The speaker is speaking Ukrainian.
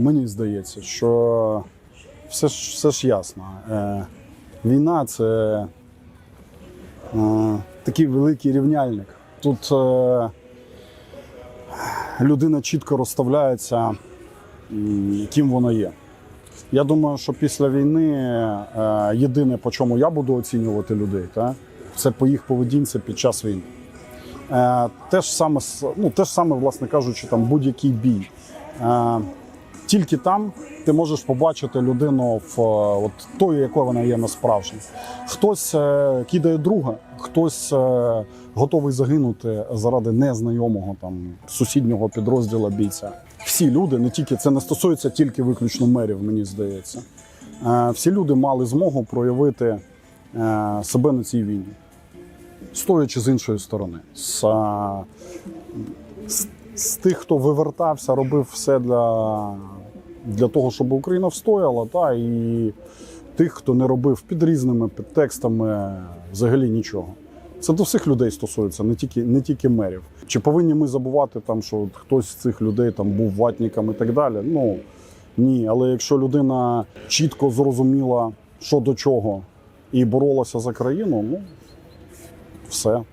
Мені здається, що все ж, все ж ясно. Е, війна це е, такий великий рівняльник. Тут е, людина чітко розставляється, ким вона є. Я думаю, що після війни е, єдине, по чому я буду оцінювати людей, та, це по їх поведінці під час війни. Е, те ж саме, ну, те ж саме, власне кажучи, там будь-який бій. Е, тільки там ти можеш побачити людину в е, от тою, якою вона є насправжні. Хтось е, кидає друга, хтось е, готовий загинути заради незнайомого там сусіднього підрозділу бійця. Всі люди, не тільки це не стосується тільки виключно мерів, мені здається. Всі люди мали змогу проявити себе на цій війні, стоячи з іншої сторони. З, з, з тих, хто вивертався, робив все для, для того, щоб Україна встояла, та, і тих, хто не робив під різними підтекстами взагалі нічого. Це до всіх людей стосується, не тільки, не тільки мерів. Чи повинні ми забувати, там, що хтось з цих людей там, був ватником і так далі? Ну ні. Але якщо людина чітко зрозуміла, що до чого, і боролася за країну, ну все.